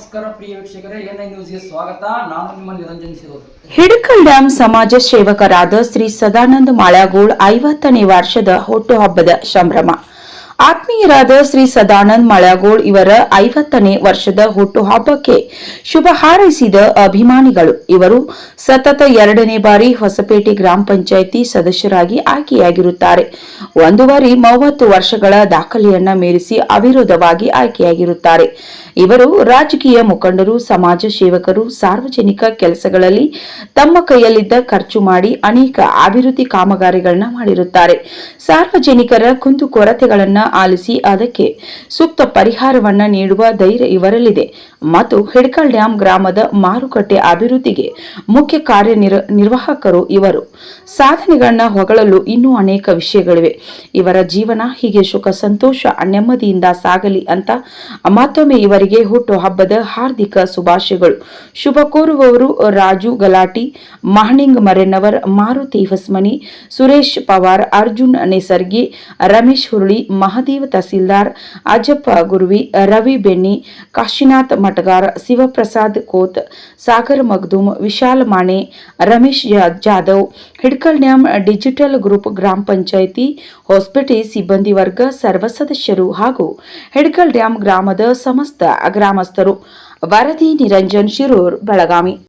ನಮಸ್ಕಾರ ಹಿಡಕಲ್ ಡ್ಯಾಂ ಸಮಾಜ ಸೇವಕರಾದ ಶ್ರೀ ಸದಾನಂದ ಮಾಳಗೋಳ್ ಐವತ್ತನೇ ವರ್ಷದ ಹುಟ್ಟುಹಬ್ಬದ ಸಂಭ್ರಮ. ಆತ್ಮೀಯರಾದ ಶ್ರೀ ಸದಾನಂದ ಮಳಗೋಳ್ ಇವರ ಐವತ್ತನೇ ವರ್ಷದ ಹುಟ್ಟುಹಬ್ಬಕ್ಕೆ ಶುಭ ಹಾರೈಸಿದ ಅಭಿಮಾನಿಗಳು. ಇವರು ಸತತ ಎರಡನೇ ಬಾರಿ ಹೊಸಪೇಟೆ ಗ್ರಾಮ ಪಂಚಾಯಿತಿ ಸದಸ್ಯರಾಗಿ ಆಯ್ಕೆಯಾಗಿರುತ್ತಾರೆ. ಒಂದು ಬಾರಿ ಮೂವತ್ತು ವರ್ಷಗಳ ದಾಖಲೆಯನ್ನ ಮೀರಿಸಿ ಅವಿರೋಧವಾಗಿ ಆಯ್ಕೆಯಾಗಿರುತ್ತಾರೆ. ಇವರು ರಾಜಕೀಯ ಮುಖಂಡರು, ಸಮಾಜ ಸೇವಕರು, ಸಾರ್ವಜನಿಕ ಕೆಲಸಗಳಲ್ಲಿ ತಮ್ಮ ಕೈಯಲ್ಲಿದ್ದ ಖರ್ಚು ಮಾಡಿ ಅನೇಕ ಅಭಿವೃದ್ಧಿ ಕಾಮಗಾರಿಗಳನ್ನ ಮಾಡಿರುತ್ತಾರೆ. ಸಾರ್ವಜನಿಕರ ಕುಂದುಕೊರತೆಗಳನ್ನ ಆಲಿಸಿ ಅದಕ್ಕೆ ಸೂಕ್ತ ಪರಿಹಾರವನ್ನ ನೀಡುವ ಧೈರ್ಯ ಇವರಲ್ಲಿದೆ. ಮತ್ತು ಹಿಡ್ಕಲ್ ಡ್ಯಾಂ ಗ್ರಾಮದ ಮಾರುಕಟ್ಟೆ ಅಭಿವೃದ್ಧಿಗೆ ಮುಖ್ಯ ಕಾರ್ಯ ನಿರ್ವಾಹಕರು ಇವರು. ಸಾಧನೆಗಳನ್ನ ಹೊಗಳಲು ಇನ್ನೂ ಅನೇಕ ವಿಷಯಗಳಿವೆ. ಇವರ ಜೀವನ ಹೀಗೆ ಸುಖ, ಸಂತೋಷ, ನೆಮ್ಮದಿಯಿಂದ ಸಾಗಲಿ ಅಂತ ಮತ್ತೊಮ್ಮೆ ಇವರಿಗೆ ಹುಟ್ಟು ಹಬ್ಬದ ಹಾರ್ದಿಕ ಶುಭಾಶಯಗಳು. ಶುಭ ಕೋರುವವರು Raju ಗಲಾಟಿ, ಮಹಣಿಂಗ್ ಮರೆನವರ್, Maruti Hosmani, Suresh Pawar, Arjun Nesargi, Ramesh Huruli Mahadeva Tahsildar Ajjappa Guruvi, Ravi Benni, Kashinath Matagar Shivaprasad Kot, Sagar Magdum, Vishal Mane, Ramesh Jadhav, Hidkal dam digital group ಗ್ರಾಮ ಪಂಚಾಯಿತಿ, ಹೊಸಪೇಟೆ ಸಿಬ್ಬಂದಿ ವರ್ಗ ಸರ್ವ ಸದಸ್ಯರು ಹಾಗೂ ಹಿಡ್ಕಲ್ ಡ್ಯಾಂ ಗ್ರಾಮದ ಸಮಸ್ತ ಗ್ರಾಮಸ್ಥರು. ವರದಿ ನಿರಂಜನ್ ಶಿರೂರ್, ಬೆಳಗಾವಿ.